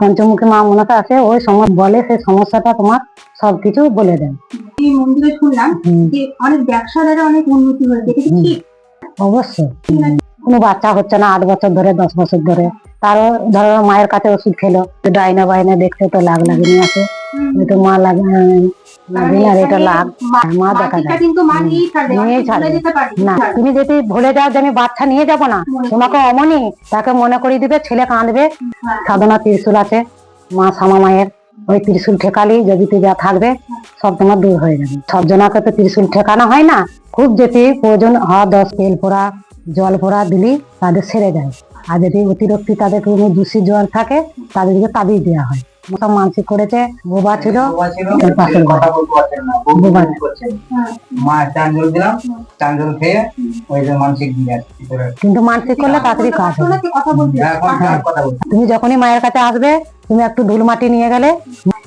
পঞ্চমুখী মা মনসা আছে ওই সময় বলে সেই সমস্যাটা তোমার সবকিছু বলে দেন এই মন্দিরে শুনলাম যে অনেক ব্যবসাদারের অনেক উন্নতি হয়েছে অবশ্যই। কোনো বাচ্চা হচ্ছে না আট বছর ধরে দশ বছর ধরে। তারও ধরো মায়ের কাছে ওষুধ খেলো ডাইনা বাইনা দেখতে তো লাগ লাগে নিয়ে আসে মা এটা মা দেখা মাটিটা যায় কিন্তু মা নিয়েই ছাড়বে নিয়েই অনেকে ছাড়বে। ভুলে যেতে পারে না তুমি যদি ভুলে যাও যে আমি বাচ্চা নিয়ে যাব না তোমাকে অমনি তাকে মনে করিয়ে দিবে ছেলে কাঁদবে। হ্যাঁ। সাধনা ত্রিশূল আছে মা শ্যামা মায়ের। ওই ত্রিশূল ঠেকালি যদি তুই যা থাকবে সব তোমার দূর হয়ে যাবে। সব জনাকে তো ত্রিশূল ঠেকানো হয় না। খুব যদি প্রয়োজন হয় দশ তেল পোড়া জল পোড়া দিলি তাদের সেরে যায়। আর যদি অতিরিক্ত তাদের কোনো দূষি জল থাকে তাদেরকে তাবিজ দেওয়া হয়। সব মানসিক করেছে বোবা ছিল পাশের কথা বলতে পারছেন না বোবা। বউ করছেন। হ্যাঁ। মা চান জল দিলাম চান জল খেয়ে ওই যে মানসিক দিয়ে কিন্তু মানসিক করলে তাড়াতাড়ি কাজ হবে। বলছি তুমি যখনই মায়ের কাছে আসবে তুমি একটু ধুল মাটি নিয়ে গেলে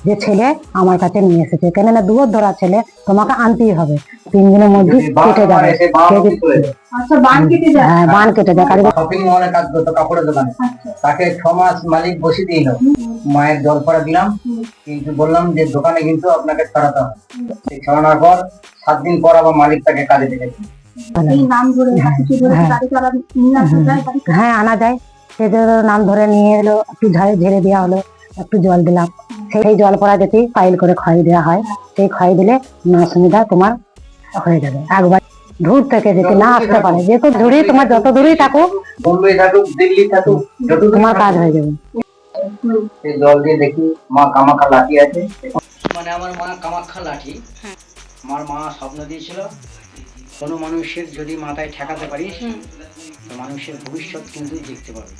যে ছেলে আমার কাছে নিয়ে এসেছে। কেননা দুয়ার ধরা ছেলে তোমাকে আনতেই হবে। তিন দিনের মধ্যে কেটে যাবে। যায় আচ্ছা বান কেটে যায়। হ্যাঁ বান কেটে যায়। শপিং মলে কাজ করতো কাপড়ের দোকানে। আচ্ছা। তাকে ছ মাস মালিক বসে দিল মায়ের জল পড়া দিলাম। কিন্তু বললাম যে দোকানে কিন্তু আপনাকে ছড়াতে হবে। সেই ছড়ানোর পর সাত দিন পর আবার মালিক তাকে কাজে ডেকেছে এই নাম ধরে বা কিছু ধরে হ্যাঁ। তাদেরকে হ্যাঁ আনা যায়। সেদের নাম ধরে নিয়ে এলো একটু ঝাড়ে ঝেড়ে দেওয়া হলো। একটু জল দিলাম। সেই জল পড়া যদি পাইল করে খয় দেওয়া হয়। সেই খয় দিলে না সুবিধা তোমার হয়ে যাবে। একবার দূর থেকে যদি না আসতে পারে। যেহেতু দূরেই তোমার যত দূরেই থাকো বোম্বে থাকুক দিল্লি থাকুক যত তোমার কাজ হয়ে যাবে। সেই জল দিয়ে দেখি মা কামাখা লাঠি আছে। মানে আমার মা কামাখ্যা লাঠি। আমার মা স্বপ্ন দিয়েছিল কোনো মানুষের যদি মাথায় ঠেকাতে পারিস তো মানুষের ভবিষ্যৎ কিন্তু দেখতে পাবে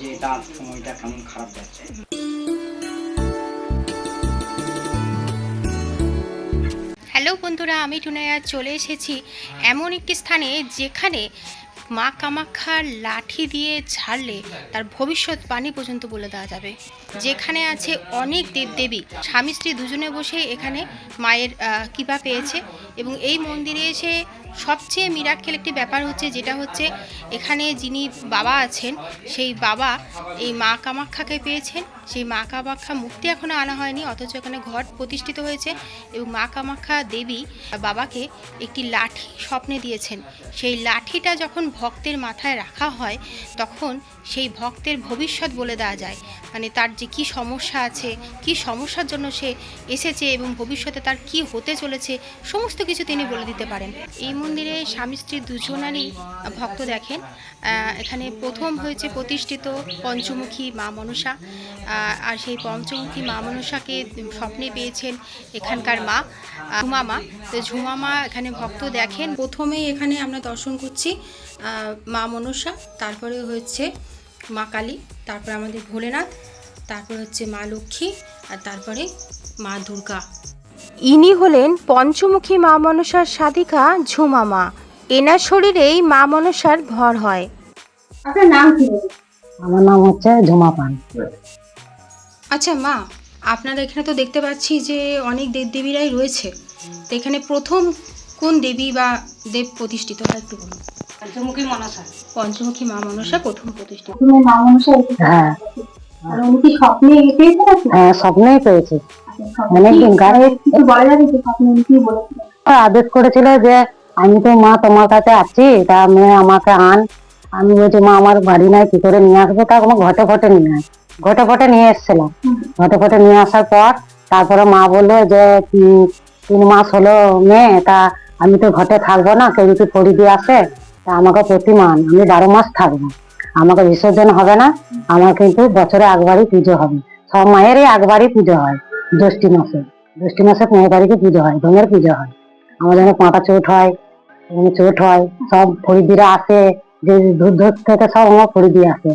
যে তার সময়টা কেমন খারাপ যাচ্ছে। হ্যালো বন্ধুরা আমি টুনাইয়া চলে এসেছি এমন একটি স্থানে যেখানে মা কামাখ্যার লাঠি দিয়ে ঝাড়লে তার ভবিষ্যৎ বাণী পর্যন্ত বলে দেওয়া যাবে। যেখানে আছে অনেক দেবদেবী। স্বামী, স্ত্রী দুজনে বসে এখানে মায়ের কৃপা পেয়েছে এবং এই মন্দিরে এসে সবচেয়ে মিরাক্কেল একটি ব্যাপার হচ্ছে যেটা হচ্ছে এখানে যিনি বাবা আছেন, সেই বাবা এই মা কামাখ্যাকে পেয়েছেন। সেই মা কামাখ্যা মূর্তি এখনও আনা হয়নি, অথচ এখানে ঘট প্রতিষ্ঠিত হয়েছে এবং মা কামাখ্যা দেবী বাবাকে একটি লাঠি স্বপ্নে দিয়েছেন। সেই লাঠিটা যখন ভক্তের মাথায় রাখা হয়, তখন সেই ভক্তের ভবিষ্যৎ বলে দেওয়া যায়। মানে তার যে কি সমস্যা আছে, কি সমস্যার জন্য সে এসেছে এবং ভবিষ্যতে তার কি হতে চলেছে, সমস্ত কিছু তিনি বলে দিতে পারেন। এই মন্দিরে স্বামী স্ত্রী দুজনারই ভক্ত দেখেন। এখানে প্রথম হয়েছে প্রতিষ্ঠিত পঞ্চমুখী মা মনসা। আর সেই পঞ্চমুখী মা মনসাকে স্বপ্নে পেয়েছেন এখানকার মা ঝুমা মা তো ঝুমা মা এখানে ভক্ত দেখেন। প্রথমেই এখানে আমরা দর্শন করছি মা মনসা, তারপরে হচ্ছে মা কালী, তারপরে আমাদের ভোলেনাথ তারপরে হচ্ছে মা লক্ষ্মী আর তারপরে মা দুর্গা। ইনি হলেন পঞ্চমুখী মা মনসার সাধিকা ঝুমা মা। এনার শরীরেই মা মনসার ভর হয়। আপনার নাম কি? আমার নাম হচ্ছে ঝুমা পান। আচ্ছা মা আপনারা এখানে তো দেখতে পাচ্ছি যে অনেক দেবদেবীরাই রয়েছে। তো এখানে প্রথম কোন দেবী বা দেব প্রতিষ্ঠিত? হয় একটু বলুন। পঞ্চমুখী মনসা। পঞ্চমুখী মা মনসা প্রথম প্রতিষ্ঠিত। মা মনসা। হ্যাঁ। হ্যাঁ স্বপ্নেই পেয়েছি। আচ্ছা, অনেকদিন বলেছিলেন আদেশ করেছিল যে আমি তো মা তোমার কাছে আছি তা মেয়ে আমাকে আন। আমি বলছি মা আমার বাড়ি নাই কি করে নিয়ে আসব? তা আমার ঘটে ঘটে নিয়ে আয় ঘটে ঘটে নিয়ে এসেছিলাম ঘটে ঘটে নিয়ে আসার পর তারপরে মা বলল যে তিন মাস হলো মেয়ে তা আমি তো ঘটে থাকব না কেউ যদি পড়ি দিয়ে আসে তা আমাকে প্রতি প্রতিমান আমি বারো মাস থাকব। আমাকে বিসর্জন হবে না আমার কিন্তু বছরে একবারই পুজো হবে। সব মায়েরই একবারই পুজো হয় জ্যৈষ্ঠী মাসে। জ্যৈষ্ঠী মাসে পনেরো তারিখে পুজো হয় ধনের পুজো হয়। আমাদের এখানে পাঁটা চোট হয় চোট হয় সব ফরিদিরা আসে যে দূর দূর থেকে সব আমার ফরিদি আসে।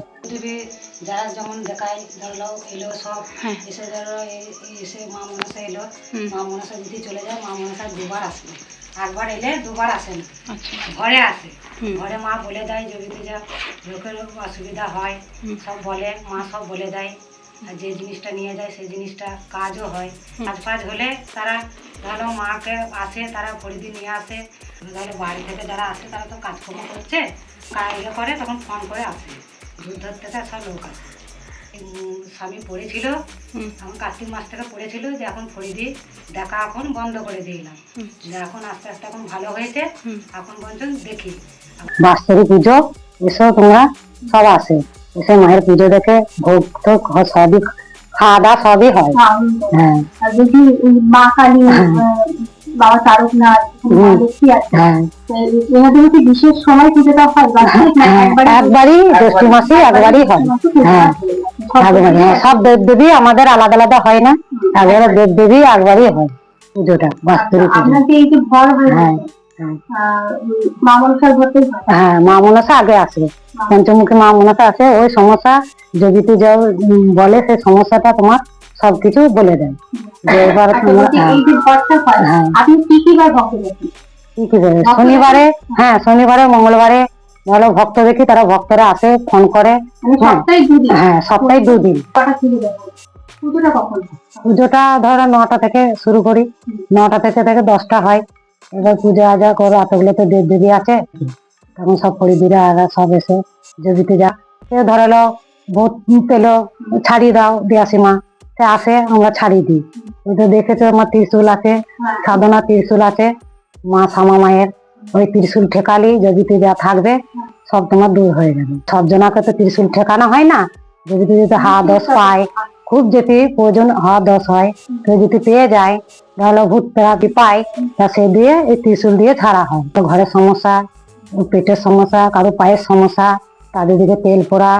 যারা যেমন দেখায় ধরলো এলো সব হ্যাঁ। এসে ধরো এই- এই এসে মা মনসা এলো মা মনসা যদি চলে যায় মা মনসা দুবার আসে একবার এলে দুবার আসে না। আচ্ছা। ঘরে আসে। ঘরে মা বলে দেয় যদি যা লোকের অসুবিধা হয় সব বলে মা সব বলে দেয়। আর যে জিনিসটা নিয়ে যায় সেই জিনিসটা কাজও হয়। কাজ ফাজ হলে তারা ধরো মাকে আসে তারা খরিদি নিয়ে আসে। ধরো বাড়ি থেকে যারা আসে তারা তো কাজকর্ম করছে কাজ ইয়ে করে তখন ফোন করে আসে। দুধ ধরতে তো সব লোক আসে। স্বামী পড়েছিল। এখন কার্তিক মাস থেকে পড়েছিল যে এখন ফরিদি দেখা এখন বন্ধ করে দিলাম যে এখন আস্তে আস্তে এখন ভালো হয়েছে এখন পর্যন্ত দেখি। বাস্তবী পুজো এসব তোমরা সব আসে। এসে মায়ের পুজো দেখে ভোগ টোগ সবই খাওয়া দাওয়া সবই হয়। হ্যাঁ। মা কালী হ্যাঁ। বাবা তারকনাথ হ্যাঁ। বিশেষ সময় পুজোটা হয়? বা হ্যাঁ, একবারে একবারই জ্যৈষ্ঠ মাসে একবারই হয়। হ্যাঁ। একবারই হ্যাঁ। সব দেব আমাদের আলাদা আলাদা হয় না। একবারে দেব দেবী একবারই হয় পুজোটা বাস্তবী পুজো। এই যে ভর হয়ে হ্যাঁ মা মনসা আগে আসবে পঞ্চমুখী মা মনসা আসে ওই সমস্যা যদি তুই যাও বলে সেই সমস্যাটা তোমার সবকিছু বলে দেয়। যে এবার আচ্ছা, হ্যাঁ? শনিবারে হ্যাঁ শনিবারে মঙ্গলবারে ভালো ভক্ত দেখি তারা ভক্তরা আসে ফোন করে। মানে হ্যাঁ। সপ্তাহে দুদিন। পুজোটা ধরো নটা থেকে শুরু করি। নটা থেকে থেকে দশটা হয়। এবার পুজো আজা করো, এতগুলো তো দেব দেবী আছে। তখন সব পরিদিরা সব এসে জবিতে যা। কেউ ধরালো ভোট পেল, ছাড়িয়ে দাও দিয়াসি মা। সে আসে, আমরা ছাড়িয়ে দিই। ওই তো দেখেছ আমার ত্রিশুল আছে। সাধনা ত্রিশুল আছে। মা শ্যামা মায়ের, ওই ত্রিশুল ঠেকালি জবিতে যা থাকবে, সব তোমার দূর হয়ে যাবে। সব জনাকে তো ত্রিশুল ঠেকানো হয় না? জবিতে যদি হা দশ পায়, খুব যদি প্রয়োজন হা দশ হয়, কেউ যদি পেয়ে যায় তাহলে ভূত থেরাপি পায় তা সে দিয়ে এই ত্রিশুল দিয়ে ছাড়া হয়। তো ঘরের সমস্যা, পেটের সমস্যা, কারও পায়ের সমস্যা, তাদের দিকে তেল পোড়া,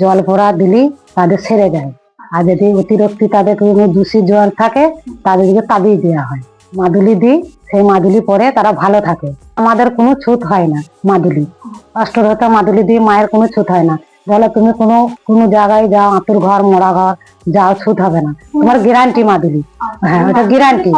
জল পোড়া দিলি তাদের সেরে যায় আর যদি অতিরিক্ত তাদের কোনো দূষিত জল থাকে, তাদের দিকে তাবিজ দেওয়া হয়। মাদুলি দিই, সেই মাদুলি পরে তারা ভালো থাকে। আমাদের কোনো ছুত হয় না মাদুলি। অষ্টরতা মাদুলি দিয়ে মায়ের কোনো ছুত হয় না। বলে তুমি কোনো কোনো জায়গায় যাও আতুর ঘর মোড়া ঘর যাও ছুত হবে না। তোমার গ্যারান্টি মাদুলি হ্যাঁ ওটা গ্যারান্টি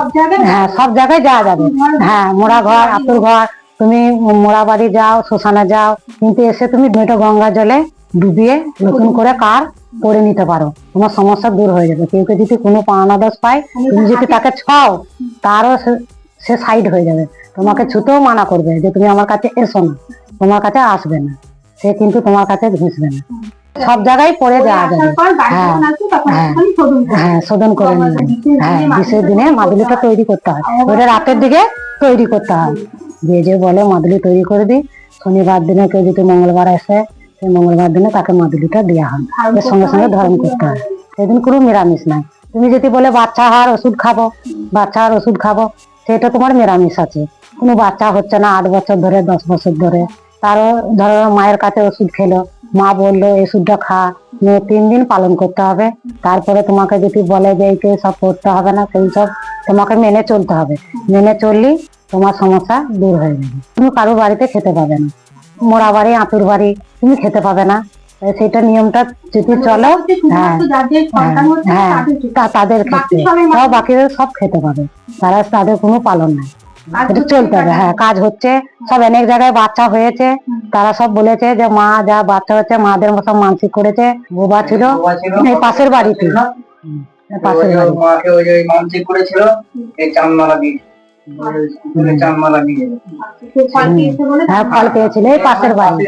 হ্যাঁ সব জায়গায় যাওয়া যাবে। হ্যাঁ মোড়া ঘর আতুর ঘর তুমি মোড়া বাড়ি যাও শ্মশানে যাও কিন্তু এসে তুমি দুটো গঙ্গা জলে ডুবিয়ে নতুন করে কার করে নিতে পারো। তোমার সমস্যা দূর হয়ে যাবে। কেউ কেউ যদি কোনো পাওনা দোষ পায় তুমি যদি তাকে ছাও তারও সে- সে সাইড হয়ে যাবে। তোমাকে ছুতেও মানা করবে যে তুমি আমার কাছে এসো না। তোমার কাছে আসবে না। সে কিন্তু তোমার কাছে ঘুষবে না সব জায়গায় পড়ে ওই যাওয়া যাবে পর হ্যাঁ। হ্যাঁ। শোধন। হ্যাঁ করে নিয়ে হ্যাঁ দিনে বিশেষ দিনে মাদুলিটা তৈরি করতে হয় হয়। ওটা রাতের দিকে তৈরি করতে হয় যে যে বলে মাদুলি তৈরি করে দিই শনিবার দিনে কেউ যদি মঙ্গলবার আসে সেই মঙ্গলবার দিনে তাকে মাদুলিটা দেওয়া হয় এর সঙ্গে সঙ্গে হয়, ধারণ করতে হয় হয়। সেদিন কোনো নিরামিষ নাই তুমি যদি বলে বাচ্চা হওয়ার ওষুধ খাব বাচ্চা হওয়ার ওষুধ খাব সেটা তোমার নিরামিষ আছে কোনো বাচ্চা হচ্ছে না আট বছর ধরে দশ বছর ধরে তারও ধরো মায়ের কাছে ওষুধ খেলো মা বলল ওষুধটা খা নিয়ে তিন দিন পালন করতে হবে। তারপরে তোমাকে যদি বলে যে এইকে সব করতে হবে না সেই সব তোমাকে মেনে চলতে হবে। মেনে চললেই তোমার সমস্যা দূর হয়ে যাবে। তুমি কারও বাড়িতে খেতে পাবে না। মোড়া বাড়ি আঁতুর বাড়ি তুমি খেতে পাবে না। সেটা নিয়মটা যদি চলো হ্যাঁ না হ্যাঁ তাদের ক্ষেত্রে। সব বাকিদের সব খেতে পাবে। তারা তাদের কোনো পালন নাই। এটা চলতে হবে হ্যাঁ কাজ হচ্ছে। সব অনেক জায়গায় বাচ্চা হয়েছে। তারা সব বলেছে যে মা যা বাচ্চা হচ্ছে মাদের সব মানসিক করেছে। বোবা ছিল। এই পাশের বাড়িতে। পাশের বাড়ি মাকে ওই মানসিক করেছিল। এই দিয়ে। হ্যাঁ ফল পেয়েছিল। এই পাশের বাড়ি।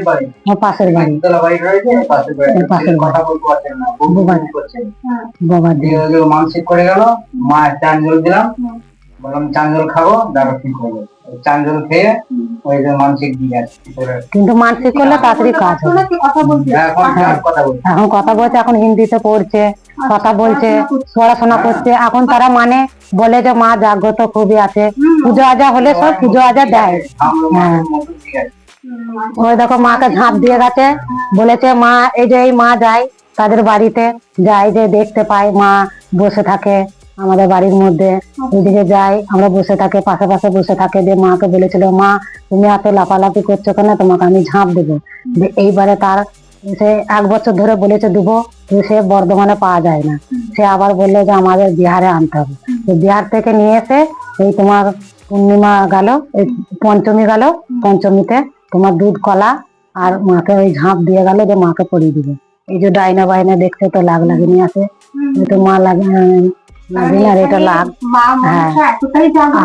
হ্যাঁ, পাশের বাড়ি। পাশের বাড়ি। করে গেল। মা চান জল দিলাম। বললাম চান খাব দেখো ঠিক হবে ওই খেয়ে ওই যে মানসিক দিয়ে কিন্তু মানসিক করলে তাড়াতাড়ি কাজ হবে। বলতে এখন কথা বলছি এখন কথা বলছে এখন হিন্দিতে পড়ছে কথা বলছে পড়াশোনা করছে। এখন তারা মানে বলে যে মা জাগ্রত খুবই আছে। পুজো আজা হলে সব পুজো আজা দেয়। হ্যাঁ। ওই দেখো মাকে ঝাঁপ দিয়ে গেছে। বলেছে মা এই যে এই মা যায় তাদের বাড়িতে যায় যে দেখতে পায় মা বসে থাকে। আমাদের বাড়ির মধ্যে ওইদিকে যাই, আমরা বসে থাকে পাশে পাশে বসে থাকে যে মাকে বলেছিল, মা, তুমি এত লাফালাফি করছ কেন? তোমাকে আমি ঝাঁপ দেবো। এইবারে তার সে এক বছর ধরে বলেছে, দেবো। সে বর্ধমানে পাওয়া যায় না। সে আবার বলল যে, আমাদের বিহারে আনতে হবে। তো বিহার থেকে নিয়ে এসে এই তোমার পূর্ণিমা গেল, এই পঞ্চমী গেল, পঞ্চমীতে তোমার দুধ, কলা আর মাকে ওই ঝাঁপ দিয়ে গেল যে মাকে পরিয়ে দিবে এই যে ডাইনা বাইনা দেখছে তো লাগ, লাগিয়ে নিয়ে আসে। তো মা লাগে দিনের এটা লাভ জাগ্রত।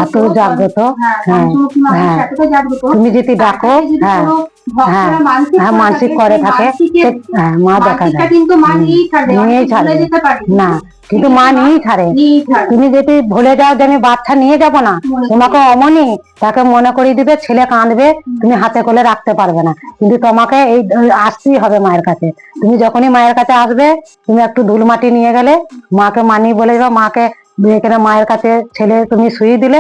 এত জাগ্রত হ্যাঁ, হ্যাঁ, হ্যাঁ। জাগ্রত। তুমি যদি ডাকো হ্যাঁ হ্যাঁ, মানসিক হ্যাঁ করে থাকে, হ্যাঁ, মা দেখা যায়। নিয়েই ছাড়বে না কিন্তু মা নিয়েই ছাড়ে। তুমি যদি ভুলে যাও যে আমি বাচ্চা নিয়ে যাব না তোমাকে অমনি তাকে মনে করিয়ে দিবে ছেলে কাঁদবে তুমি হাতে কোলে রাখতে পারবে না। কিন্তু তোমাকে এই আসতেই হবে মায়ের কাছে। তুমি যখনই মায়ের কাছে আসবে তুমি একটু ধুল মাটি নিয়ে গেলে মাকে মানি বলে যাও মাকে এখানে মায়ের কাছে ছেলে তুমি শুয়ে দিলে,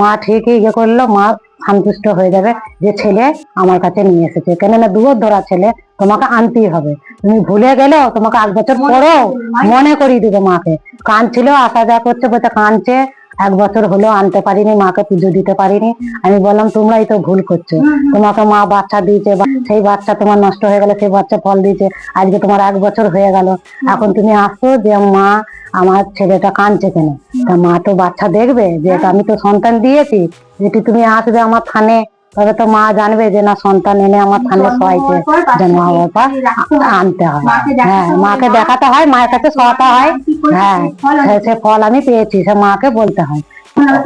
মা ঠিকই ইয়ে করল, মা সন্তুষ্ট হয়ে যাবে যে ছেলে আমার কাছে নিয়ে এসেছে। কেননা দুয়ার ধরা ছেলে তোমাকে আনতেই হবে। তুমি ভুলে গেলেও তোমাকে এক বছর পরেও মনে করিয়ে দিবে মাকে। কাঁদছিল আসা যা করছে বলতে কাঁদছে এক বছর হলো আনতে পারিনি, মাকে পুজো দিতে পারিনি। আমি বললাম, তোমরাই তো ভুল করছ। তোমাকে মা বাচ্চা দিয়েছে সেই বাচ্চা তোমার নষ্ট হয়ে গেল, সেই বাচ্চা ফল দিয়েছে। আজকে তোমার এক বছর হয়ে গেল। এখন তুমি আসছো যে, মা আমার ছেলেটা কাঁদছে কেন? তা মা তো বাচ্চা দেখবে যে আমি তো সন্তান দিয়েছি। যেটি তুমি আসবে আমার থানে তবে তো মা জানবে যে না সন্তান এনে আমার থানে সহাইছে জন্ম হওয়ার পর আনতে হয় হ্যাঁ মাকে দেখাতে হয় মায়ের কাছে শোয়াতে হয়। হ্যাঁ সে- সে ফল আমি পেয়েছি সে মাকে বলতে হয়।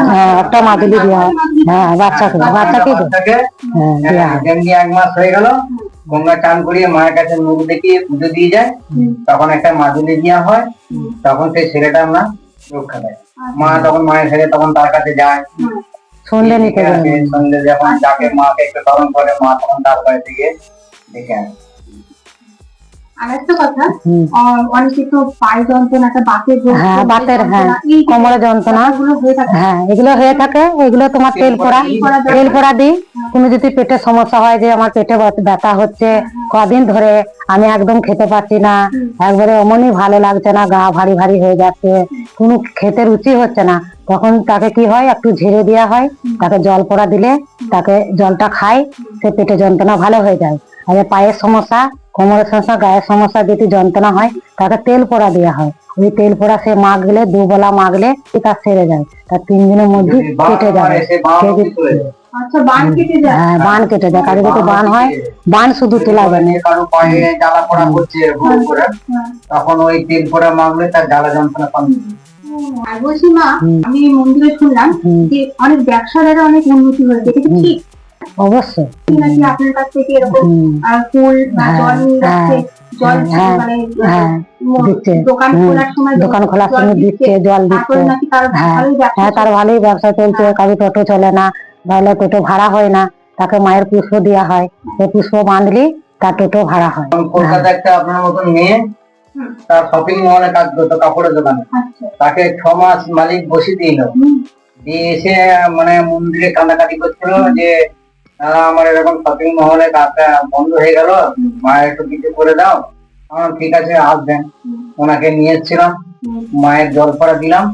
হ্যাঁ একটা মাদুলি দেওয়া হয়। হ্যাঁ বাচ্চাকে বাচ্চাকে দেয়। বাচ্চাকে হ্যাঁ দেওয়া হয় যেমনি এক মাস হয়ে গেল গঙ্গা চান করিয়ে মায়ের কাছে মুখ দেখিয়ে পুজো দিয়ে যায়। তখন একটা মাদুলি দেওয়া হয় তখন সেই ছেলেটা আমরা রক্ষা দেয়। মা তখন মায়ের ছেলে তখন তার কাছে যায়। সন্ধে নিতে আসে, যখন যাকে মাকে একটু স্মরণ করে মা তখন তার বাড়ি থেকে দেখে আসে। আর কথা অনেকে তো পায়ে যন্ত্রণা বাতের হ্যাঁ, বাতের, হ্যাঁ, কোমরে যন্ত্রণা। হয়ে থাকে। হ্যাঁ এগুলো হয়ে থাকে এগুলো তোমার তেল পোড়া তেল পোড়া দিই। তুমি যদি পেটের সমস্যা হয় যে আমার পেটে ব্যথা হচ্ছে কদিন ধরে আমি একদম খেতে পারছি না একবারে অমনই ভালো লাগছে না গা ভারী ভারী হয়ে যাচ্ছে কোনো খেতে রুচি হচ্ছে না তখন তাকে কি হয় একটু ঝেড়ে দেওয়া হয় তাকে জল পোড়া দিলে তাকে জলটা খায় সে পেটে যন্ত্রণা ভালো হয়ে যায়। আর পায়ের সমস্যা কোমরের সমস্যা গায়ের সমস্যা যদি যন্ত্রণা হয় তাকে তেল পোড়া দেওয়া হয়। ওই তেল পোড়া সে মাগলে দুবেলা মাগলে তার সেরে যায়। তার তিন দিনের মধ্যে বান কেটে যাবে। আচ্ছা বান কেটে যায়? হ্যাঁ বান কেটে যায়। কারও যদি বান হয় বান শুধু তোলা যায় না যদি কারও পায়ে জ্বালা পোড়া করছে হুড় করে হ্যাঁ। তখন ওই তেল পোড়া মাগলে তার জ্বালা যন্ত্রণা কম আর বলছি মা আমি মন্দিরে শুনলাম যে অনেক ব্যবসাদারের অনেক উন্নতি হয়েছে। এটা ঠিক? অবশ্যই। নাকি আপনার কাছ থেকে এরকম ফুল বা হ্যাঁ, জল নিয়ে জল মানে ম- দিচ্ছে। দোকান খোলার সময় দোকান খোলার সময় দিচ্ছে জল দিচ্ছে। তার হ্যাঁ, ভালোই ব্যবসা হ্যাঁ তার ভালোই ব্যবসা চলছে কারও টোটো চলে না তাহলে টোটো ভাড়া হয় না তাকে মায়ের পুষ্প দেওয়া হয়। সেই পুষ্প বাঁধলি তার টোটো ভাড়া হয়। কলকাতা একটা আপনার মতন মেয়ে তার শপিং মলে কাজ করতো কাপড়ের দোকানে। আচ্ছা। তাকে ছ মাস মালিক বসে দিল। দিয়ে এসে মানে মন্দিরে কান্নাকাটি করছিল যে আমার এরকম শপিং মহলে কাজটা বন্ধ হয়ে গেল। মায়ের একটু কিছু করে দাও। ঠিক আছে আসবেন ওনাকে নিয়ে মায়ের জল পড়া দিলাম।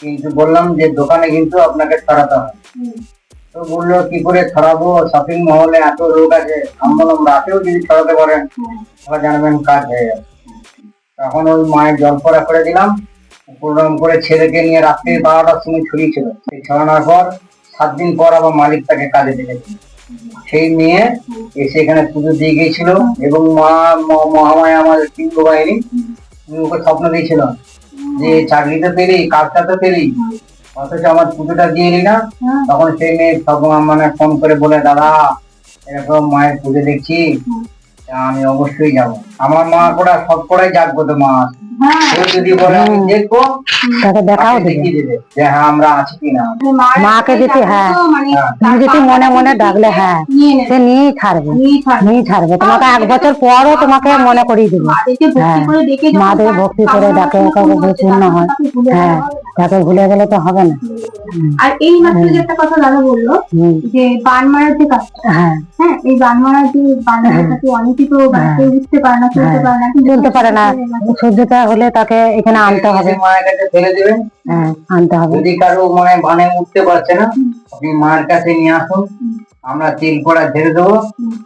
কিন্তু বললাম যে, দোকানে কিন্তু আপনাকে ছড়াতে হবে। তো বলল, কি করে ছড়াবো? শপিং মহলে এত লোক আছে। বললাম রাতেও যদি ছড়াতে পারেন। তাহলে জানবেন কাজ হয়ে যাবে তখন ওই মায়ের জল পড়া করে দিলাম। প্রোগ্রাম করে ছেলেকে নিয়ে রাত্রি বারোটার সময় ছড়িয়েছিল সেই ছড়ানোর পর সাত দিন পর আবার মালিক তাকে কাজে ডেকেছে। সেই মেয়ে এসে এখানে পুজো দিয়ে গিয়েছিল এবং মা মহামায়া আমার সিংহ বাহিনী ওকে স্বপ্ন দিয়েছিল যে চাকরিতে পেলি কাজটা তো পেলি অথচ আমার পুজোটা দিয়ে এলি না হ্যাঁ। তখন সেই মেয়ে সব মানে ফোন করে বলে দাদা এরকম মায়ের পুজো দেখছি আমি অবশ্যই যাব আমার মা করা সব করাই জাগ্রত মা আছে। হ্যাঁ। কেউ যদি বলে আমি দেখব তাকে দেখাও তাকে দেবে দেখিয়ে দেবে যে হ্যাঁ আমরা আছি কিনা মানে মায়ের মাকে যদি, হ্যাঁ, মানে হ্যাঁ। তুমি যদি মনে মনে ডাকলে হ্যাঁ। সে নিয়েই ছাড়বে। নিয়েই ছাড়বে। তোমাকে এক বছর পরও তোমাকে মনে করিয়ে দিবে। ভক্তি হ্যাঁ। করে মাদের ভক্তি করে ডাকে, পূর্ণ হয়। ভুলে হ্যাঁ। তাকে ভুলে গেলে তো হবে না। আর এই মাত্র যে একটা কথা দাদা বলল যে বান মারার যে কাজটা হ্যাঁ। হ্যাঁ এই বান মারার যে বান মারার কাছে অনেকেই তো কেউ উঠতে পারে না চলতে হ্যাঁ। পারে না চলতে পারে না। সহ্যতা হলে তাকে এখানে আনতে হবে। মায়ের কাছে ফেলে দেবেন হ্যাঁ আনতে হবে। যদি কারও মানে বানে উঠতে পারছে না আপনি মায়ের কাছে নিয়ে আসুন আমরা তেল করা ঝেড়ে দেবো।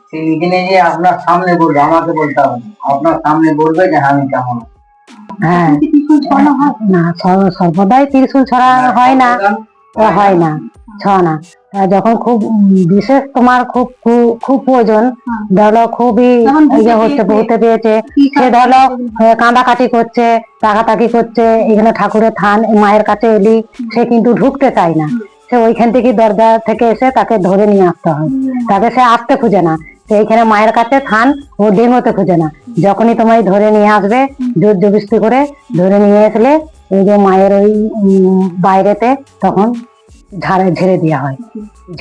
সে নিজে নিজে আপনার সামনে বলবে আমাকে বলতে হবে। আপনার সামনে বলবে যে হ্যাঁ আমি কেমন হ্যাঁ হয়। না সর্বদাই ত্রিশুল ছড়া হয় না। ও হয় না ছ তা যখন খুব বিশেষ তোমার খুব খুব- প্রয়োজন হ্যাঁ। ধরো খুবই ইয়ে হচ্ছে পেয়েছে, ভূতে পেয়েছে সে ধরো কাঁদাকাটি করছে টাকাটাকি করছে এখানে ঠাকুরের থান মায়ের কাছে এলি সে কিন্তু ঢুকতে চায় না। সে ওইখান থেকে দরজা থেকে এসে তাকে ধরে নিয়ে আসতে হয়। তাকে সে আসতে খুঁজে না। সে এইখানে মায়ের কাছে থান ও ডেমোতে খুঁজে না। যখনই তোমায় ধরে নিয়ে আসবে জোর জবস্তি করে ধরে নিয়ে আসলে এই যে মায়ের ওই বাইরেতে তখন ঝাড়ে ঝেড়ে দেওয়া হয়।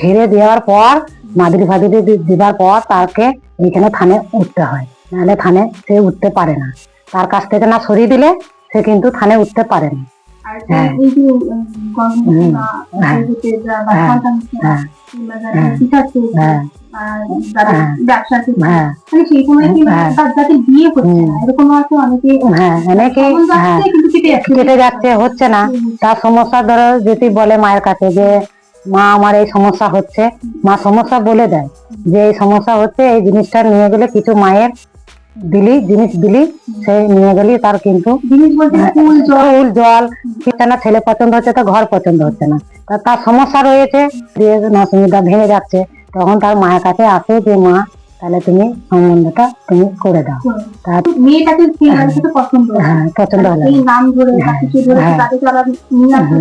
ঝেড়ে দেওয়ার পর, মাদুরি ফাদুরি দেওয়ার দিবার পর তাকে এইখানে থানে উঠতে হয়। নাহলে থানে সে উঠতে পারে না। তার কাছ থেকে না সরিয়ে দিলে সে কিন্তু থানে উঠতে পারে না। আর। এই যে উম, গর্ভবতী মা। ভূতেরা বা। সন্তান হচ্ছে না, কিংবা যারা। পিশাচ পেয়েছে, আর যারা। ব্যবসা মানে সেই সময় কি। বিয়ে হচ্ছে না, এরকম আছে অনেকে অনেকে সম্বন্ধ আসছে কিন্তু কেটে যাচ্ছে কেটে যাচ্ছে হচ্ছে না তার সমস্যা ধরো যদি বলে মায়ের কাছে যে মা আমার এই সমস্যা হচ্ছে মা সমস্যা বলে দেয় যে এই সমস্যা হচ্ছে এই জিনিসটা নিয়ে গেলে কিছু মায়ের দিলি জিনিস দিলি সে নিয়ে গেলি তার কিন্তু ফুল জল। না ছেলে পছন্দ হচ্ছে তো ঘর পছন্দ হচ্ছে না। তা তার সমস্যা রয়েছে দিয়ে নসুবিধা ভেঙে যাচ্ছে তখন তার মায়ের কাছে আসে যে মা তাহলে তুমি সম্বন্ধটা তুমি করে দাও। তার মেয়েটাকে পছন্দ হ্যাঁ পছন্দ হলো হ্যাঁ।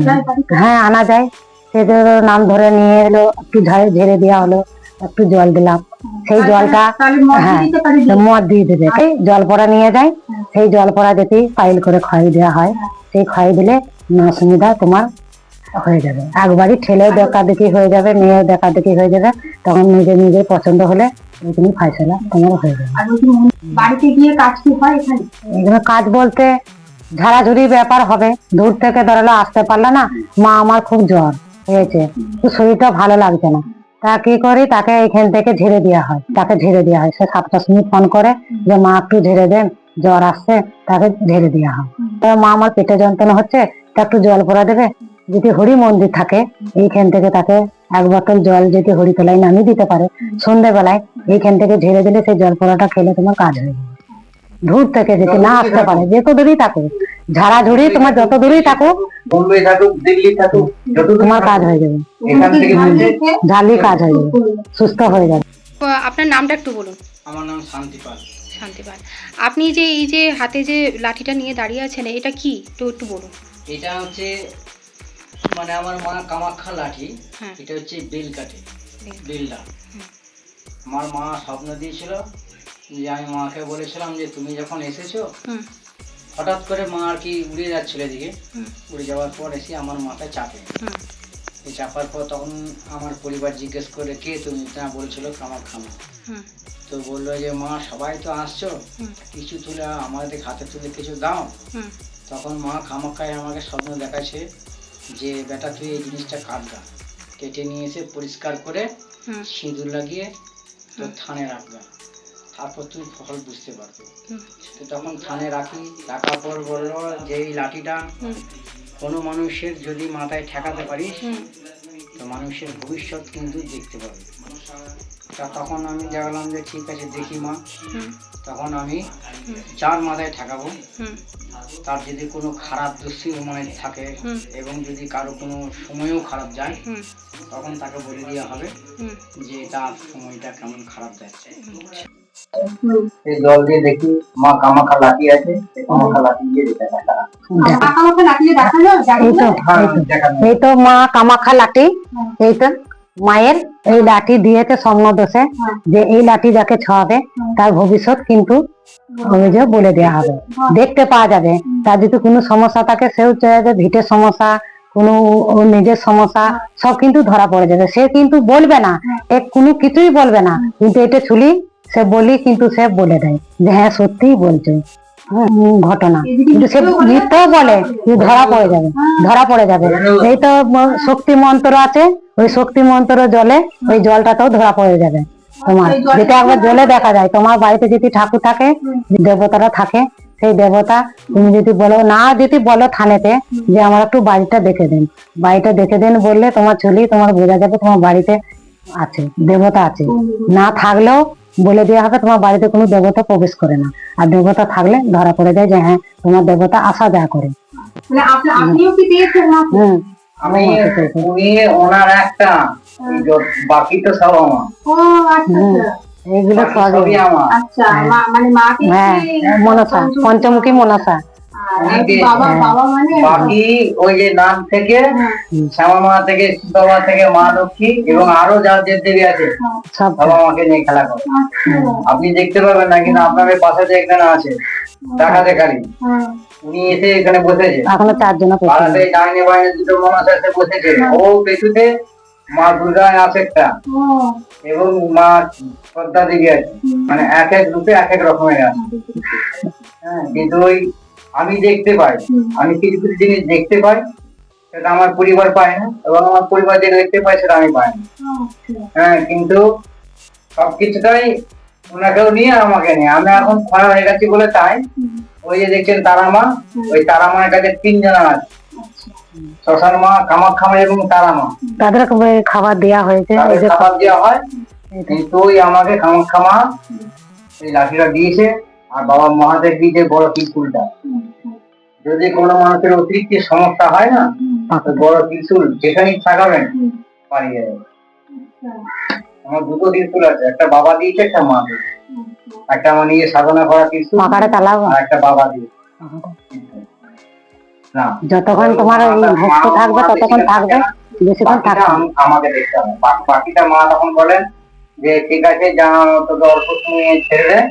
যায় বাড়িতে। হ্যাঁ। আনা যায়। সে নাম ধরে নিয়ে এলো একটু ঝাড়ে ঝেড়ে দেওয়া হলো। একটু জল দিলাম। সেই জলটা হ্যাঁ মদ দিয়ে দেবে জল পড়া নিয়ে যায় সেই জল পড়া যদি পাইল করে ক্ষয় দেওয়া হয়। সেই ক্ষয় দিলে অসুবিধা তোমার হয়ে যাবে। একবারই ঠেলে দেখা দেখি হয়ে যাবে মেয়ে দেখা দেখি হয়ে যাবে। তখন নিজে নিজে পছন্দ হলে তুমি ফাইসলা তোমার হয়ে যাবে। বাড়িতে গিয়ে কাজ কি হয় এখানে? এখানে কাজ বলতে ঝাড়াঝুড়ি ব্যাপার হবে। দূর থেকে ধরলো আসতে পারলে না। মা আমার খুব জ্বর হয়েছে তো শরীরটা ভালো লাগছে না। তা কি করে? তাকে এখান থেকে ঝেড়ে দেওয়া হয়। তাকে ঝেড়ে দেওয়া হয়। সে সাতটার সময় ফোন করে যে, মা, একটু ঝেড়ে দেন জ্বর আসছে। তাকে ঝেড়ে দেওয়া হয়। তা মা আমার পেটে যন্ত্রণা হচ্ছে, তা একটু জল পরা দেবে। যদি হরি মন্দির থাকে, এইখান থেকে তাকে এক বোতল জল যদি হরিতলায় নামিয়ে দিতে পারে সন্ধ্যেবেলায় এইখান থেকে ঝেড়ে দিলে সেই জল পোড়াটা খেলে তোমার কাজ হয়ে যাবে। দূর থেকে যদি না আসতে পারে যত দূরেই থাকুক ঝাড়াঝুড়ি তোমার যত দূরেই যত তোমার কাজ হয়ে যাবে। এখান থেকে ঝাল কাজ হয়ে যাবে সুস্থ হয়ে যাবে। আপনার নামটা একটু বলুন। আমার নাম শান্তিপাল শান্তিপাল আপনি যে এই যে হাতে যে লাঠিটা নিয়ে দাঁড়িয়ে আছেন এটা কি? একটু একটু বলুন। এটা হচ্ছে মানে আমার মা কামাখ্যা লাঠি হ্যাঁ। এটা হচ্ছে বেল বেল। বেলটা আমার মা স্বপ্ন দিয়েছিল যে আমি মাকে বলেছিলাম যে তুমি যখন এসেছ হঠাৎ করে মা আর কি উড়ে যাচ্ছিল এদিকে। উড়ে যাওয়ার পর এসে আমার মাথায় চাপে। চাপার পর তখন আমার পরিবার জিজ্ঞেস করে কে তুমি? তা বলছিল কামাখ্যা মা হুম। তো বলল যে মা সবাই তো আসছো। কিছু তুলে আমাদের হাতে তুলে কিছু দাও। তখন মা খামাখায় আমাকে স্বপ্ন দেখাচ্ছে যে বেটা তুই এই জিনিসটা কাটগা কেটে নিয়ে এসে পরিষ্কার করে সিঁদুর লাগিয়ে তোর থানে রাখবা তারপর তুই ফল বুঝতে পারবি। তো তখন থানে রাখি রাখার পর বলল যে এই লাঠিটা কোনো মানুষের যদি মাথায় ঠেকাতে পারিস তো মানুষের ভবিষ্যৎ কিন্তু দেখতে পাবি। তা তখন আমি দেখলাম যে ঠিক আছে দেখি মা। তখন আমি যার মাথায় ঠেকাবো তার যদি কোনো খারাপ দৃষ্টি মনে থাকে এবং যদি কারও কোনো সময়ও খারাপ যায় তখন তাকে বলে দেওয়া হবে যে তার সময়টা কেমন খারাপ যাচ্ছে। জল দিয়ে দেখি মা কামাখা লাঠি আছে কামাখা লাঠি দিয়ে এই তো হ্যাঁ, মা কামাখা লাঠি এই তো মায়ের এই লাঠি দিয়েছে স্বপ্ন দোষে যে এই লাঠি যাকে ছোঁয়াবে তার ভবিষ্যৎ কিন্তু অভিযোগ বলে দেওয়া হবে। দেখতে পাওয়া যাবে তার যদি কোনো সমস্যা থাকে সেও ভিটের সমস্যা কোনো ওর নিজের সমস্যা সব কিন্তু ধরা পড়ে যাবে। সে কিন্তু বলবে না এ কোনো কিছুই বলবে না কিন্তু এটা ছুলি সে বলি কিন্তু সে বলে দেয় যে হ্যাঁ সত্যিই বলছো। হ্যাঁ, ঘটনা। কিন্তু সে মিথ্যেও বলে ধরা পড়ে যাবে ধরা পড়ে যাবে। এই তো শক্তি মন্ত্র আছে ওই শক্তি মন্ত্র জলে ওই জলটাতেও ধরা পড়ে যাবে তোমার। যেটা একবার জলে দেখা যায় তোমার বাড়িতে যদি ঠাকুর থাকে দেবতারা থাকে সেই দেবতা তুমি যদি বলো না যদি বলো থানেতে যে আমার একটু বাড়িটা দেখে দিন। বাড়িটা দেখে দিন বললে তোমার চলি তোমার বোঝা যাবে তোমার বাড়িতে আছে দেবতা আছে। না থাকলেও বলে দেওয়া হবে তোমার বাড়িতে কোনো দেবতা প্রবেশ করে না। আর দেবতা থাকলে ধরা পড়ে যায় যে হ্যাঁ তোমার দেবতা আসা যাওয়া করে। আমি। উনি ওনার একটা বাকি তো সব আমার। সবই আমার। আচ্ছা মানে হ্যাঁ মনসা পঞ্চমুখী মনসা। মানে বাকি ওই যে নাম থেকে হ্যাঁ, শ্যামা মা থেকে বাবা থেকে মা লক্ষ্মী এবং আরও যার যে দেবী আছে বাবা মাকে নিয়ে খেলা করে। আচ্ছা। আপনি দেখতে পাবেন না কিন্তু আপনাদের পাশে যে এখানে আছে কালী হ্যাঁ। উনি এসে এখানে বসেছে। এখনও চারজনে করছে পাড়াতে ডাইনে বাইনে দুটো মনস এসে বসেছে। ও পেছুতে মা দুর্গা আছে একটা। এবং মা পদ্মা দেবী আছে মানে এক এক রূপে এক এক রকমের আছে। হ্যাঁ কিন্তু ওই আমি দেখতে পাই। আমি কিছু কিছু জিনিস দেখতে পাই সেটা আমার পরিবার পায় না এবং আমার পরিবার যেটা দেখতে পায় সেটা আমি পাই না। আচ্ছা। হ্যাঁ কিন্তু সবকিছুটাই ওনাকেও নিয়ে আমাকে নিয়ে। আমি এখন খরা হয়ে গেছি বলে তাই ওই যে দেখছেন তারামা ওই তারামার কাছে তিনজন আছে। শ্মশান মা কামাখ্যা মা এবং তারামা। তাদের খাবার দেওয়া হয়েছে খাবার দেওয়া হয় কিন্তু ওই আমাকে কামাখ্যা মা এই লাঠিটা দিয়েছে। আর বাবা মহাদেব দিয়েছে বড় ত্রিশুলটা যদি কোনো মানুষের অতিরিক্ত সমস্যা হয় না বড় ত্রিশুল যেখানেই থাকাবেন পালিয়ে যাবে। আমার দুটো ত্রিশুল আছে একটা বাবা দিয়েছে একটা মা দিয়েছে। একটা আমার নিজে সাধনা করা ত্রিশুল আর একটা বাবা দিয়েছে। যতক্ষণ তোমার ভক্ত থাকবে ততক্ষণ থাকবে বেশিক্ষণ থাকবে আমাকে দেখতে হবে। বাকিটা মা তখন বলেন যে ঠিক আছে যা তোকে অল্প সময় ছেড়ে দেয়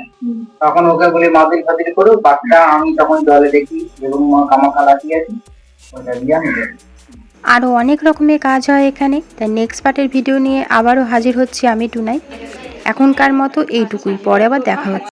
তখন ওকে বলি মাদির ফাদির করুক বাচ্চা আমি তখন জলে দেখি এবং কামাখা লাগিয়ে আছি ওটা দিয়ে আমি আরও অনেক রকমের কাজ হয় এখানে। তাই নেক্সট পার্টের ভিডিও নিয়ে আবারও হাজির হচ্ছি আমি টুনাই। এখনকার মতো এইটুকুই। পরে আবার দেখা হচ্ছে।